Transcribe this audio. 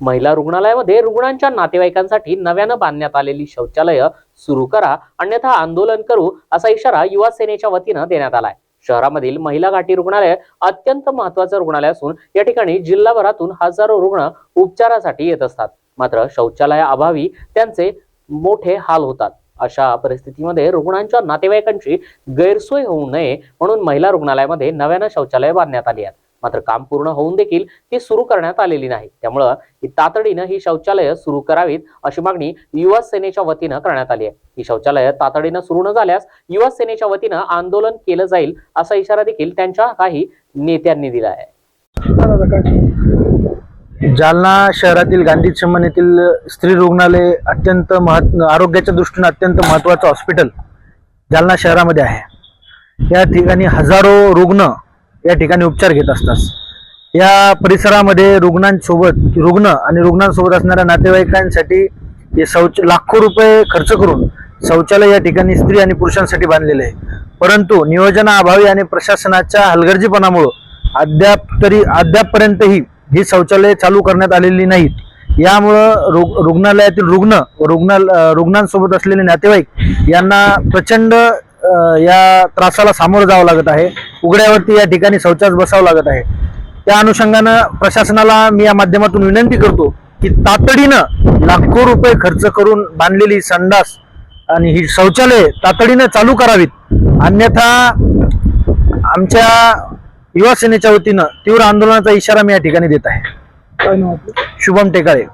महिला रुग्णालयामध्ये रुग्णांच्या नातेवाईकांसाठी नव्यानं बांधण्यात आलेली शौचालयं सुरू करा अन्यथा आंदोलन करू असा इशारा युवा सेनेच्या वतीनं देण्यात आलाय. शहरामधील महिला घाटी रुग्णालय अत्यंत महत्वाचं रुग्णालय असून या ठिकाणी जिल्हाभरातून हजारो रुग्ण उपचारासाठी येत असतात. मात्र शौचालयाअभावी त्यांचे मोठे हाल होतात. अशा परिस्थितीमध्ये रुग्णांच्या नातेवाईकांची गैरसोय होऊ नये म्हणून महिला रुग्णालयामध्ये नव्यानं शौचालय बांधण्यात आली आहेत. मात्र काम पूर्ण होऊन देखील ती सुरू करण्यात आलेली नाही. त्यामुळं तातडीनं ही शौचालयं सुरू करावीत अशी मागणी युवा सेनेच्या वतीनं करण्यात आली आहे. ही शौचालयं तातडीनं सुरू न झाल्यास युवा सेनेच्या वतीनं आंदोलन केलं जाईल असा इशारा देखील त्यांच्या काही नेत्यांनी दिला आहे. जालना शहरातील गांधी चमन येथील स्त्री रुग्णालय अत्यंत महत् आरोग्याच्या दृष्टीने अत्यंत महत्वाचं हॉस्पिटल जालना शहरामध्ये आहे. या ठिकाणी हजारो रुग्ण या ठिकाणी उपचार घेत असतात. या परिसरामध्ये रुग्णांसोबत रुग्ण आणि रुग्णांसोबत असणाऱ्या नातेवाईकांसाठी हे शौच लाखो रुपये खर्च करून शौचालय या ठिकाणी स्त्री आणि पुरुषांसाठी बांधलेले आहे. परंतु नियोजनाअभावी आणि प्रशासनाच्या हलगर्जीपणामुळं अद्याप तरी अद्यापपर्यंतही ही शौचालय चालू करण्यात आलेली नाहीत. यामुळं रुग्णालयातील रुग्ण व रुग्ण रुग्णांसोबत असलेले नातेवाईक यांना प्रचंड या त्रासाला सामोरं जावं लागत आहे. उघड्यावरती या ठिकाणी शौचास बसावं लागत आहे. त्या अनुषंगानं प्रशासनाला मी या माध्यमातून विनंती करतो की तातडीनं लाखो रुपये खर्च करून बांधलेली संडास आणि ही शौचालय तातडीनं चालू करावीत. अन्यथा आमच्या युवा सेनेच्या वतीनं तीव्र आंदोलनाचा इशारा मी या ठिकाणी देत आहे. शुभम टेकाळे.